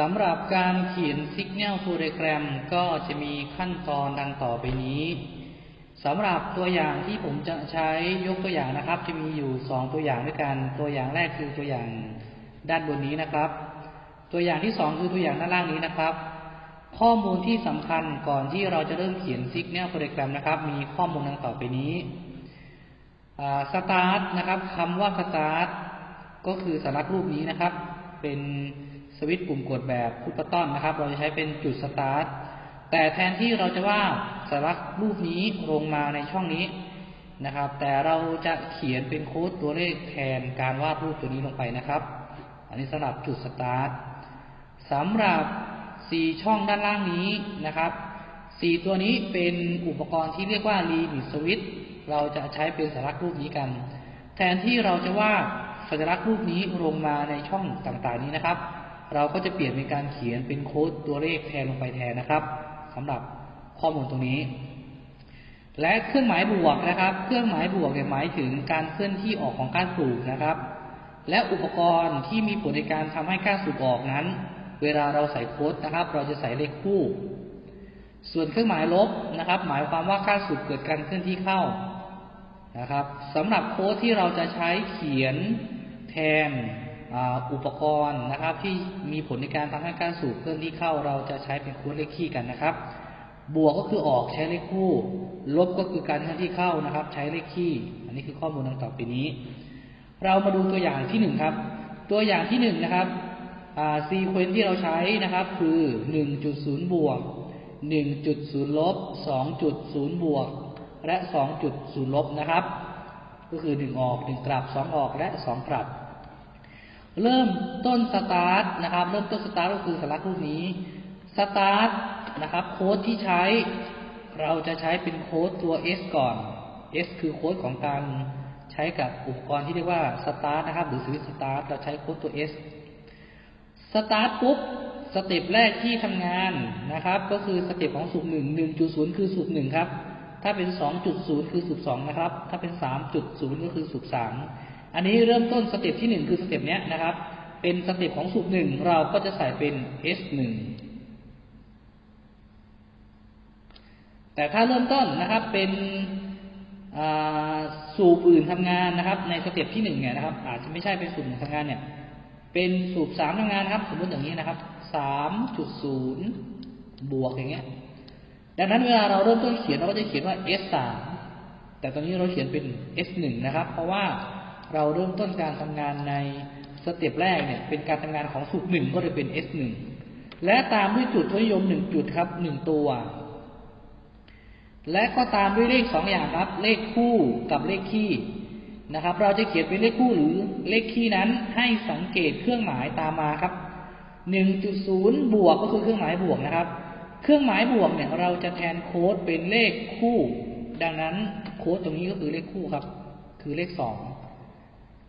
สำหรับการเขียน Signal Program ก็จะมีขั้นตอนดังต่อไปนี้สำหรับตัวอย่างที่ผมจะใช้ยกตัวอย่างนะครับ จะมีอยู่สองตัวอย่างด้วยกัน ตัวอย่างแรกคือตัวอย่างด้านบนนี้นะครับ ตัวอย่างที่สองคือตัวอย่างด้านล่างนี้นะครับ ข้อมูลที่สำคัญก่อนที่เราจะเริ่มเขียน Signal Program นะครับ มีข้อมูลดังต่อไปนี้สตาร์ทนะครับคำว่าสตาร์ทก็คือสัญลักรูปนี้นะครับ เป็น วิตช์ปุ่มกดแบบพุทธต้อนนะครับ เราจะใช้เป็นจุดสตาร์ทแต่แทนที่เราจะว่าสัญลักรูปนี้ลงมาในช่องนี้นะครับ แต่เราจะเขียนเป็นโค้ดตัวเลขแทนการวาดรูปตัวนี้ลงไปนะครับ อันนี้สำหรับจุดสตาร์ทสำหรับสี่ช่องด้านล่างนี้นะครับสี่ตัวนี้เป็นอุปกรณ์ที่เรียกว่า Limit Switch เราจะใช้เป็นสัญลักรูปนี้กัน แทนที่เราจะวาดสัญลักษณ์รูปนี้ลงมาในช่องต่างๆนี้นะครับ เราก็จะเปลี่ยนเป็นการเขียนเป็นโค้ดตัวเลขแทนลงไปแทนนะครับสำหรับข้อมูลตรงนี้ และเครื่องหมายบวกนะครับ เครื่องหมายบวกเนี่ยหมายถึงการเคลื่อนที่ออกของก้านสูบนะครับ และอุปกรณ์ที่มีผลในการทำให้ก้านสูบออกนั้น เวลาเราใส่โค้ดนะครับ เราจะใส่เลขคู่ ส่วนเครื่องหมายลบนะครับ หมายความว่าก้านสูบเกิดการเคลื่อนที่เข้านะครับสำหรับโค้ดที่เราจะใช้เขียนแทน อุปกรณ์นะครับ ที่มีผลในการทำให้การสูบเคลื่อนที่เข้าเราจะใช้เป็นค้ดเลขคี่กันนะครับ บวกก็คือออกใช้เลขคู่ ลบก็คือการเคลื่อนที่เข้านะครับ ใช้เลขคี่ อันนี้คือข้อมูลดังต่อไปนี้ เรามาดูตัวอย่างที่หนึ่งครับ ตัวอย่างที่หนึ่งนะครับซีเควนที่เราใช้นะครับคือหนึ่งจุดศูนย์บวกหนึ่งจุดศูนย์ลบสองจุดศูนย์บวกและสองจุดศูนย์ลบนะครับ ก็คือหนึ่งออกหนึ่งกลับสองออกและสองกลับ เริ่มต้นสตาร์ทนะครับ เริ่มต้นสตาร์ทก็คือสัญลักรูปนี้สตาร์ทนะครับโค้ดที่ใช้เราจะใช้เป็นโค้ดตัว S ก่อน S คือโค้ดของการใช้กับอุปกรณ์ที่เรียกว่าสตาร์ทนะครับ หรือสวิตสตาร์ทเราใช้โค้ดตัว S สตาร์ทปุ๊บสเต็ปแรกที่ทำงานนะครับ ก็คือสเต็ปของสูบหนึ่งหนึ่งจุดศูนย์คือสูบหนึ่งครับ ถ้าเป็นสองจุดศูนย์คือสูบสองนะครับ ถ้าเป็นสามจุดศูนย์ก็คือสูบสาม อันนี้เริ่มต้นสเต็ปที่หนึ่งคือสเต็ปเนี้ยนะครับ เป็นสเต็ปของสูบหนึ่งเราก็จะใส่เป็น S หนึ่งแต่ถ้าเริ่มต้นนะครับเป็นสูบอื่นทำงานนะครับ ในสเต็ปที่หนึ่งเนี่ยนะครับ อาจจะไม่ใช่เป็นสูบหนึ่งทำงานเนี่ย เป็นสูบสามทำงานครับ สมมติอย่างนี้นะครับสามจุดศูนย์บวกอย่างเงี้ย ดังนั้นเวลาเราเริ่มต้นเขียนเราก็จะเขียนว่า S สามแต่ตอนนี้เราเขียนเป็น S หนึ่งนะครับ เพราะว่า เราเริ่มต้นการทำงานในสเต็ปแรกเนี่ยเป็นการทำงานของสูตรหนึ่งก็เลยเป็น S หนึ่งและตามด้วยจุดทศนิยมหนึ่งจุดครับหนึ่งตัว และก็ตามด้วยเลขสองอย่างครับ เลขคู่กับเลขคี่นะครับ เราจะเขียนเป็นเลขคู่หรือเลขคี่นั้นให้สังเกตเครื่องหมายตามมาครับหนึ่งจุดศูนย์บวกก็คือเครื่องหมายบวกนะครับ เครื่องหมายบวกเนี่ยเราจะแทนโค้ดเป็นเลขคู่ ดังนั้นโค้ดตรงนี้ก็คือเลขคู่ครับ คือเลขสอง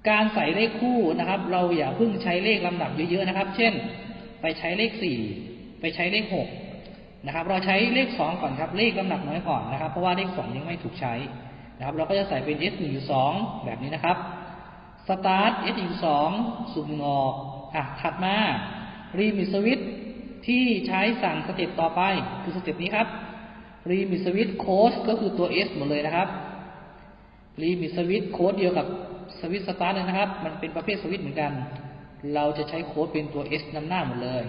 การใส่เลขคู่นะครับ เราอย่าเพิ่งใช้เลขลำดับเยอะๆนะครับ เช่น ไปใช้เลขสี่ไปใช้เลขหกนะครับ เราใช้เลขสองก่อนครับ เลขลำดับน้อยก่อนนะครับ เพราะว่าเลขสองยังไม่ถูกใช้นะครับ เราก็จะใส่เป็น s หนึ่งอยู่สองแบบนี้นะครับ start s หนึ่งสองสุ่มออกอะถัดมา remit switch ที่ใช้สั่งสเต็ปต่อไปคือสเต็ปนี้ครับรีมิสวิตโค้ดก็คือตัว S หมดเลยนะครับรีมิสวิตโค้ดเดียวกับ สวิตสตาร์ทเลยนะครับ มันเป็นประเภทสวิตเหมือนกัน เราจะใช้โค้ดเป็นตัว S นำหน้าหมดเลย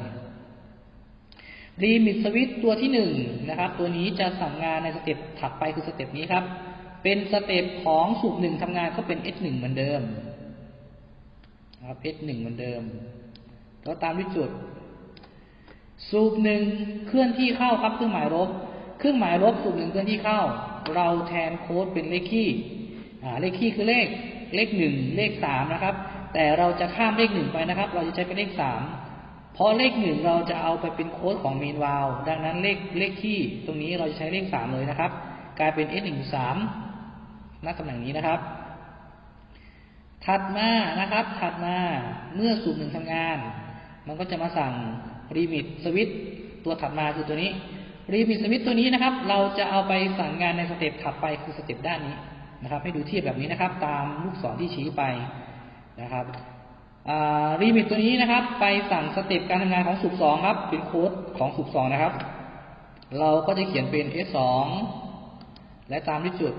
รีมิตสวิตตัวที่หนึ่งนะครับ ตัวนี้จะสั่งงานในสเต็ปถัดไปคือสเต็ปนี้ครับ เป็นสเต็ปของสูบหนึ่งทำงานก็เป็น S หนึ่งเหมือนเดิมนะครับ S หนึ่งเหมือนเดิม แล้วตามด้วยจุด สูบหนึ่งเคลื่อนที่เข้าครับเครื่องหมายลบเครื่องหมายลบสูบหนึ่งเคลื่อนที่เข้า เราแทนโค้ดเป็นเลขคี่เลขคี่คือเลข เลขหนึ่งเลขสามนะครับ แต่เราจะข้ามเลขหนึ่งไปนะครับ เราจะใช้เป็นเลขสามเพราะเลขหนึ่งเราจะเอาไปเป็นโค้ดของเมนวาลดังนั้นเลขเลขคี่ตรงนี้เราจะใช้เลขสามเลยนะครับ กลายเป็น s หนึ่งสามณตำแหน่งนี้นะครับ ถัดมานะครับ ถัดมาเมื่อสูบหนึ่งทำงาน มันก็จะมาสั่งรีมิตสวิตตัวถัดมาคือตัวนี้รีมิตสวิตตัวนี้นะครับ เราจะเอาไปสั่งงานในสเต็ปถัดไปคือสเต็ปด้านนี้ นะครับ ให้ดูเทียบแบบนี้นะครับ ตามลูกศรที่ชี้ไปนะครับรีมิตตัวนี้นะครับ ไปสั่งสเต็ปการทำงานของสุบสองครับ เป็นโค้ดของสุบสองนะครับ เราก็จะเขียนเป็น s สองและตามด้วยจุด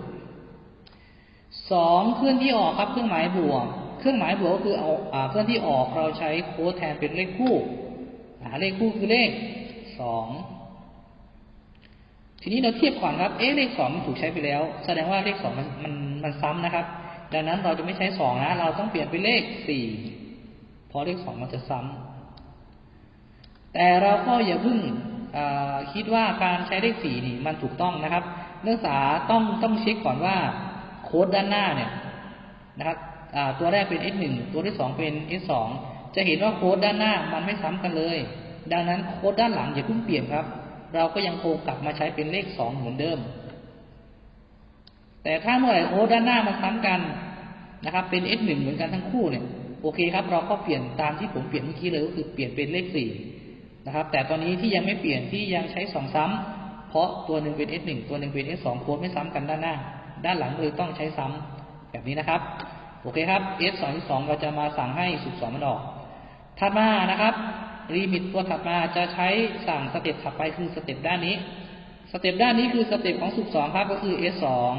สองเคลื่อนที่ออกครับเครื่องหมายบวกเครื่องหมายบวกก็คือเอาเคลื่อนที่ออกเราใช้โค้ดแทนเป็นเลขคู่เลขคู่คือเลขสอง ทีนี้เราเทียบก่อนครับ เอ๊ะเลขสองมันถูกใช้ไปแล้ว แสดงว่าเลขสองมันมันมันซ้ำนะครับ ดังนั้นเราจะไม่ใช้สองนะ เราต้องเปลี่ยนเป็นเลขสี่เพราะเลขสองมันจะซ้ำแต่เราก็อย่าเพิ่งคิดว่าการใช้เลขสี่นี่มันถูกต้องนะครับ นักศึกษาต้องต้องเช็คก่อนว่าโค้ดด้านหน้าเนี่ยนะครับตัวแรกเป็น S1 ตัวที่สองเป็น S2 จะเห็นว่าโค้ดด้านหน้ามันไม่ซ้ำกันเลย ดังนั้นโค้ดด้านหลังอย่าเพิ่งเปลี่ยนครับ เราก็ยังคงกลับมาใช้เป็นเลขสองเหมือนเดิม แต่ถ้าเมื่อไหร่โค้ด้านหน้ามันซ้ำกันนะครับ เป็น S1 เหมือนกันทั้งคู่เนี่ยโอเคครับ เราก็เปลี่ยนตามที่ผมเปลี่ยนเมื่อกี้เลยก็คือเปลี่ยนเป็นเลขสี่นะครับ แต่ตอนนี้ที่ยังไม่เปลี่ยนที่ยังใช้สองซ้ำเพราะตัวหนึ่งเป็น S1 ตัวหนึ่งเป็น S2 โค้ดไม่ซ้ำกันด้านหน้า ด้านหลังเลยต้องใช้ซ้ำแบบนี้นะครับ โอเคครับ S2 ที่2เราจะมาสั่งให้สุดสองมันออกถัดมานะครับ รีมิตตัวถัดมาจะใช้สั่งสเต็ปถัดไปคือสเต็ปด้านนี้ สเต็ปด้านนี้คือสเต็ปของสุดสองครับก็คือ S สอง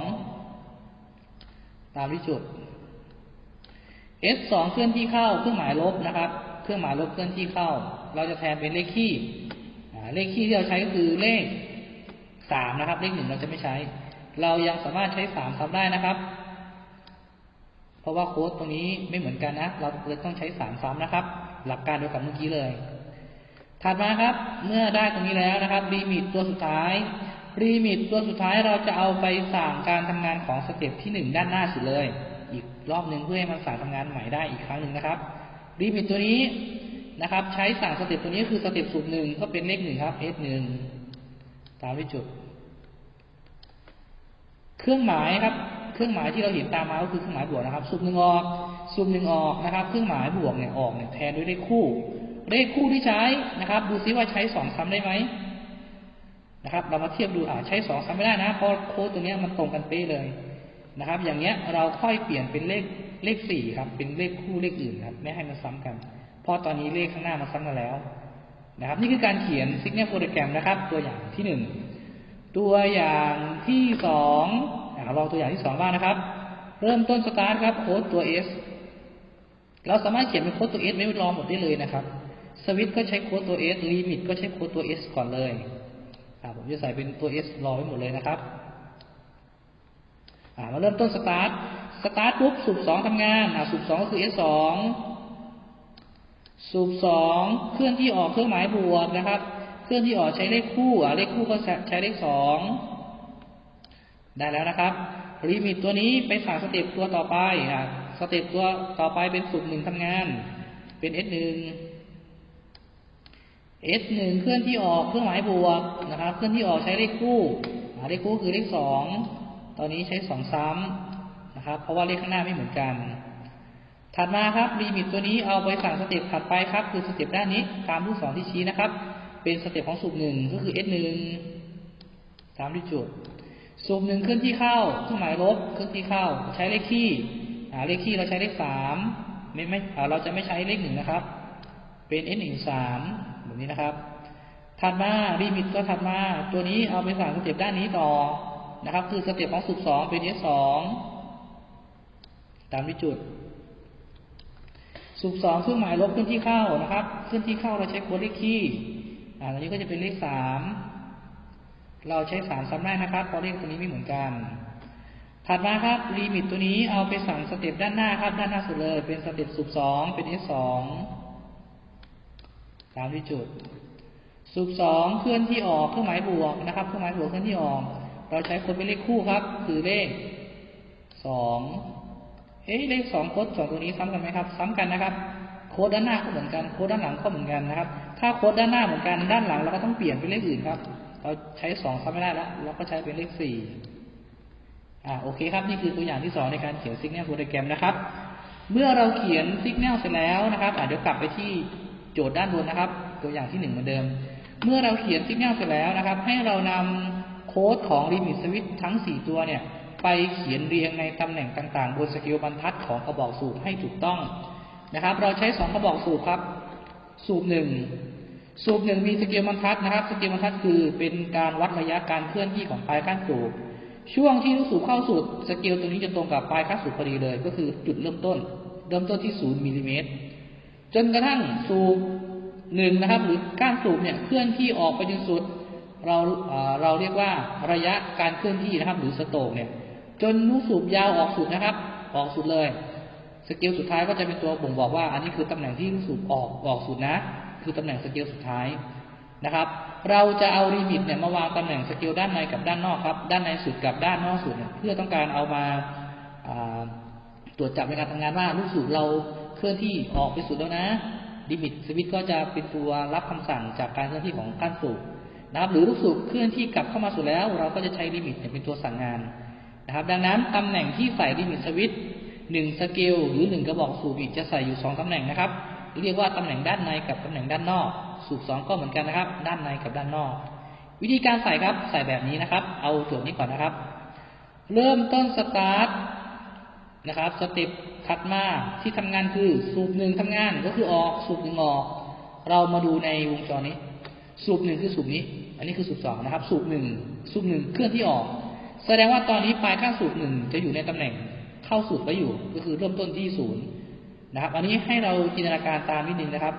ตามที่จุด S สองเคลื่อนที่เข้าเครื่องหมายลบนะครับ เครื่องหมายลบเคลื่อนที่เข้า เราจะแทนเป็นเลขคี่เลขคี่ที่เราใช้ก็คือเลขสามนะครับ เลขหนึ่งเราจะไม่ใช้ เรายังสามารถใช้สามทำได้นะครับ เพราะว่าโค้ดตรงนี้ไม่เหมือนกันนะ เราเลยต้องใช้สามซ้ำนะครับ หลักการเดียวกับเมื่อกี้เลย ถัดมาครับ เมื่อได้ตรงนี้แล้วนะครับรีมิตตัวสุดท้ายรีมิตตัวสุดท้ายเราจะเอาไปสั่งการทำงานของสเต็ปที่หนึ่งด้านหน้าสุดเลย อีกรอบหนึ่งเพื่อให้มันสั่งทำงานใหม่ได้อีกครั้งหนึ่งนะครับรีมิตตัวนี้นะครับ ใช้สั่งสเต็ปตัวนี้คือสเต็ปสูตรหนึ่งก็เป็นเลขหนึ่งครับ s หนึ่งตามด้วยจุด เครื่องหมายครับ เครื่องหมายที่เราเห็นตามมาก็คือเครื่องหมายบวกนะครับสูตรหนึ่งออกซูมหนึ่งออกนะครับ เครื่องหมายบวกเนี่ยออกเนี่ยแทนด้วยเลขคู่ เลขคู่ที่ใช้นะครับ ดูซิว่าใช้สองซ้ำได้ไหมนะครับ เรามาเทียบดูอ่าใช้สองซ้ำไม่ได้นะเพราะโค้ดตัวนี้มันตรงกันเป๊ะเลยนะครับ อย่างเงี้ยเราค่อยเปลี่ยนเป็นเลขเลขสี่ครับ เป็นเลขคู่เลขอื่นครับ ไม่ให้มันซ้ำกัน เพราะตอนนี้เลขข้างหน้ามันซ้ำกันแล้ว นะครับ นี่คือการเขียน signal program นะครับ ตัวอย่างที่หนึ่งตัวอย่างที่สองลองตัวอย่างที่สองบ้างนะครับ เริ่มต้นสตาร์ทครับโค้ดตัว S เราสามารถเขียนเป็นโค้ดตัว s ไม่รอหมดได้เลยนะครับ สวิตก็ใช้โค้ดตัว s ลิมิตก็ใช้โค้ดตัว s ก่อนเลยผมจะใส่เป็นตัว s รอไว้หมดเลยนะครับมาเริ่มต้นสตาร์ทสตาร์ทปุ๊บสูบสองทำงานสูบสองก็คือ s สองสูบสองเคลื่อนที่ออกเครื่องหมายบวกนะครับ เคลื่อนที่ออกใช้เลขคู่เลขคู่ก็ใช้เลขสองได้แล้วนะครับลิมิตตัวนี้ไปสั่งสเต็ปตัวต่อไปสเต็ปตัวต่อไปเป็นสูตรหนึ่งทำงาน เป็น S หนึ่ง S หนึ่งเคลื่อนที่ออกเครื่องหมายบวกนะครับ เคลื่อนที่ออกใช้เลขคู่เลขคู่คือเลขสองตอนนี้ใช้สองซ้ำนะครับ เพราะว่าเลขข้างหน้าไม่เหมือนกัน ถัดมาครับลิมิตตัวนี้เอาไปสั่งสเต็ปถัดไปครับ คือสเต็ปด้านนี้ตามลูกศรที่ชี้นะครับ เป็นสเต็ปของสูตรหนึ่งก็คือ S หนึ่งตามที่จุด สูตรหนึ่งเคลื่อนที่เข้าเครื่องหมายลบเคลื่อนที่เข้า ใช้เลขคี่เลขคี่เราใช้เลขสามไม่ไม่เราจะไม่ใช้เลขหนึ่งนะครับ เป็น s หนึ่งสาม นี้นะครับถัดมาลิมิตก็ถัดมาตัวนี้เอาไปสั่งสเต็ปด้านนี้ต่อนะครับ คือสเต็ปของสูตรสองเป็น s สองตามที่จุดสูตรสองเครื่องหมายลบเคลื่อนที่เข้านะครับเคลื่อนที่เข้าเราใช้โค้ดเลขคี่อ่าอันนี้ก็จะเป็นเลขสามเราใช้สามซ้ำได้นะครับเพราะเลขตัวนี้ไม่เหมือนกัน ถัดมาครับลิมิตตัวนี้เอาไปสั่งสเต็ปด้านหน้าครับด้านหน้าสุดเลย เป็นสเต็ปสูบสองเป็น s สอง ตามที่จุด สูบสองเคลื่อนที่ออกเครื่องหมายบวกนะครับ เครื่องหมายบวกเคลื่อนที่ออก เราใช้ค้ดเป็นเลขคู่ครับ คือเลขสองเอ๊ะเลขสองโค้ดสองตัวนี้ซ้ำกันไหมครับ ซ้ำกันนะครับ โค้ดด้านหน้าก็เหมือนกัน โค้ดด้านหลังก็เหมือนกันนะครับ ถ้าโค้ดด้านหน้าเหมือนกัน ด้านหลังเราก็ต้องเปลี่ยนเป็นเลขอื่นครับ เราใช้สองซ้ำไม่ได้แล้วเราก็ใช้เป็นเลขสี่อ่าโอเคครับ นี่คือตัวอย่างที่สองในการเขียน Signal Program นะครับ เมื่อเราเขียน Signal เสร็จแล้วนะครับอ่าเดี๋ยวกลับไปที่ โจทย์ด้านบนนะครับ ตัวอย่างที่หนึ่งเหมือนเดิม เมื่อเราเขียน Signal เสร็จแล้วนะครับ ให้เรานำโค้ดของ Limit Switch ทั้ง 4 ตัวเนี่ย ไปเขียนเรียงในตำแหน่งต่างๆ บนสกิลบรรทัดของกระบอกสูบให้ถูกต้องนะครับ เราใช้สองกระบอกสูบครับ สูบหนึ่งสูบหนึ่งมีสเกลบรรทัดนะครับ สเกลบรรทัดคือเป็นการวัดระยะการเคลื่อนที่ของปลายก้านสูบ ช่วงที่ลูกสูบเข้าสูบสเกลตัวนี้จะตรงกับปลายก้านสูบพอดีเลย ก็คือจุดเริ่มต้น เริ่มต้นที่ศูนย์มิลลิเมตร จนกระทั่งสูบหนึ่งนะครับ หรือกานสูบเนี่ยเคลื่อนที่ออกไปจนสุด เราเราเรียกว่าระยะการเคลื่อนที่นะครับ หรือสโตกเนี่ย จนลูกสูบยาวออกสุดนะครับ ออกสุดเลย สเกลสุดท้ายก็จะเป็นตัวบ่งบอกว่า อันนี้คือตำแหน่งที่ลูกสูบออกออกสุดนะ คือตำแหน่งสเกลสุดท้ายนะครับ เราจะเอาลิมิตเนี่ยมาวางตำแหน่งสเกลด้านในกับด้านนอกครับ ด้านในสุดกับด้านนอกสุดเนี่ยเพื่อต้องการเอามาตรวจจับในการทำงานว่าลูกสูบเรา เคลื่อนที่ออกไปสุดแล้วนะลิมิตสวิตก็จะเป็นตัวรับคำสั่งจากการเคลื่อนที่ของก้านสูบนะครับหรือลูกสูบเคลื่อนที่กลับเข้ามาสุดแล้ว เราก็จะใช้ลิมิตเป็นตัวสั่งงานนะครับ ดังนั้นตำแหน่งที่ใส่ลิมิตสวิตหนึ่งสเกลหรือหนึ่งกระบอกสูบอีกจะใส่อยู่สองตำแหน่งนะครับ เรียกว่าตำแหน่งด้านในกับตำแหน่งด้านนอก สูบสองก็เหมือนกันนะครับ ด้านในกับด้านนอก วิธีการใส่ครับใส่แบบนี้นะครับ เอาโจทย์นี้ก่อนนะครับ เริ่มต้นสตาร์ท นะครับสเต็ปถัดมาที่ทำงานคือสูบหนึ่งทำงานก็คือออกสูบหนึ่งออก เรามาดูในวงจรนี้ สูบหนึ่งคือสูบนี้ อันนี้คือสูบสองนะครับ สูบหนึ่งสูบหนึ่งเคลื่อนที่ออก แสดงว่าตอนนี้ปลายข้างสูบหนึ่งจะอยู่ในตำแหน่งเข้าสูบไปอยู่ ก็คือเริ่มต้นที่ศูนย์นะครับ อันนี้ให้เราจินตนาการตามนิดนึงนะครับ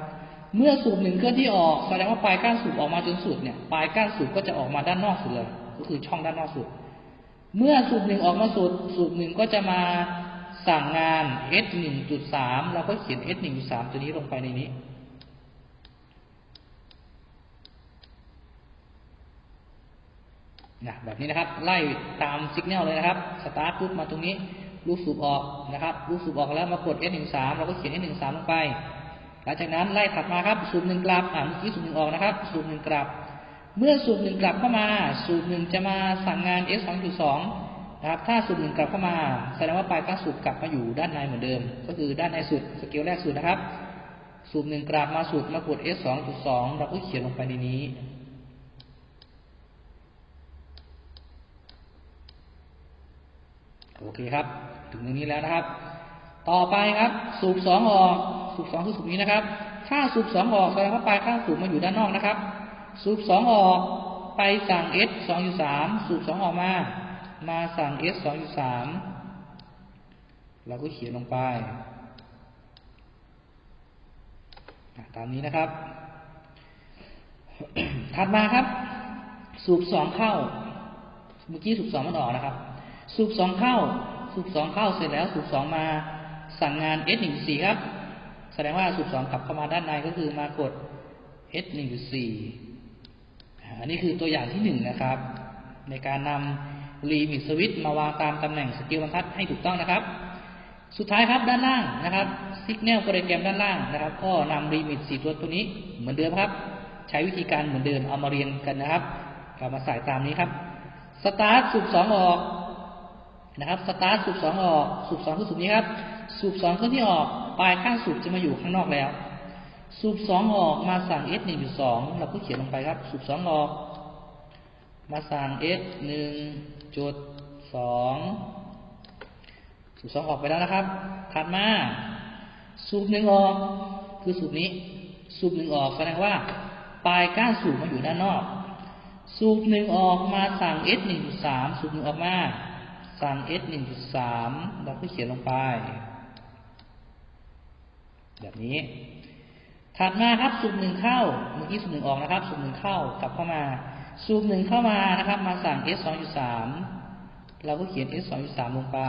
เมื่อสูบหนึ่งเคลื่อนที่ออกแสดงว่าปลายก้านสูบออกมาจนสุดเนี่ยปลายก้านสูบก็จะออกมาด้านนอกสุดเลย ก็คือช่องด้านนอกสุด เมื่อสูบหนึ่งออกมาสุด สูบหนึ่งก็จะมา สั่งงาน S หนึ่งจุดสามเราก็เขียน S หนึ่งจุดสามตัวนี้ลงไปในนี้ นะแบบนี้นะครับ ไล่ตามสัญญาณเลยนะครับ สตาร์ทปุ๊บมาตรงนี้ ลูกสูบออกนะครับ ลูกสูบออกแล้วมากด S13 เราก็เขียน S13 ลงไป หลังจากนั้นไล่ถัดมาครับ สูบหนึ่งกลับอ่าเมื่อกี้สูบหนึ่งออกนะครับ สูบหนึ่งกลับ เมื่อสูบหนึ่งกลับเข้ามา สูบหนึ่งจะมาสั่งงาน S2.2 นะครับถ้าสูบหนึ่งกลับเข้ามาแสดงว่าปลายก้าสูบกลับมาอยู่ด้านในเหมือนเดิม ก็คือด้านในสุดสเกลแรกสุดนะครับ สูบหนึ่งกลับมาสูบมากด S2.2 เราก็เขียนลงไปในนี้โอเคครับ ถึงตรงนี้แล้วนะครับ ต่อไปครับสูบสองออก สูบสองคือสูบนี้นะครับ ถ้าสูบสองออกแสดงว่าปลายข้างสูบมาอยู่ด้านนอกนะครับ สูบสองออกไปสั่ง S สองอยู่สามสูบสองออกมา มาสั่ง S สองอยู่สามเราก็เขียนลงไป ตามนี้นะครับ ถัดมาครับ สูบสองเข้า เมื่อกี้สูบสองมันออกนะครับ สูบสองเข้า สูบสองเข้าเสร็จแล้ว สูบสองมาสั่งงาน S หนึ่งสี่ครับ แสดงว่าสูบสองกลับเข้ามาด้านในก็คือมากด S หนึ่งสี่อันนี้คือตัวอย่างที่หนึ่งนะครับ ในการนำ รีมิตสวิตมาวางตามตำแหน่งสเกลบรรทัดให้ถูกต้องนะครับ สุดท้ายครับด้านล่างนะครับสิกแนลโปรแกรมด้านล่างนะครับ ก็นำรีมิตสี่ตัวตัวนี้เหมือนเดิมครับ ใช้วิธีการเหมือนเดิมเอามาเรียนกันนะครับกลับมาใส่ตามนี้ครับสตาร์ทสูบสองออกนะครับสตาร์ทสูบสองออก สูบสองคือสูบนี้ครับ สูบสองเครื่องที่ออก ปลายข้างสูบจะมาอยู่ข้างนอกแล้ว สูบสองออกมาสั่ง S หนึ่งจุดสองเราก็เขียนลงไปครับ สูบสองออก มาสั่ง S หนึ่ง จุดสองสูบสองออกไปแล้วนะครับ ถัดมา สูบหนึ่งออก คือสูบนี้ สูบหนึ่งออกแสดงว่า ปลายก้านสูบมาอยู่ด้านนอก สูบหนึ่งออกมาสั่ง S หนึ่งจุดสามสูบหนึ่งออกมาสั่ง S หนึ่งจุดสามเราก็เขียนลงไป แบบนี้ ถัดมาครับสูบหนึ่งเข้าเมื่อกี้สูบหนึ่งออกนะครับ สูบหนึ่งเข้ากลับเข้ามา ซูมหนึ่งเข้ามานะครับ มาสั่ง s 2.3เราก็เขียน s 2.3ลงไป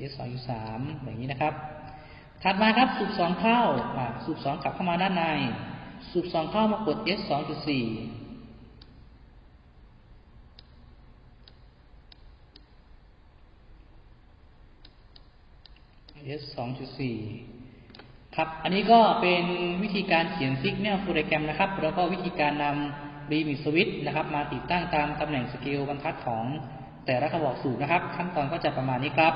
เอสสองอยู่สามอย่างนี้นะครับ ถัดมาครับสูบสองเข้าสูบสองกลับเข้ามาด้านใน สูบสองเข้ามากด S 2.4 IS 2.4 ครับ อันนี้ก็เป็นวิธีการเขียนซิกเนลโปรแกรมนะครับ แล้วก็วิธีการนำรีมิสวิตนะครับ มาติดตั้งตามตำแหน่งสเกลบรรทัดของแต่ละกระบอกสูบนะครับ ขั้นตอนก็จะประมาณนี้ครับ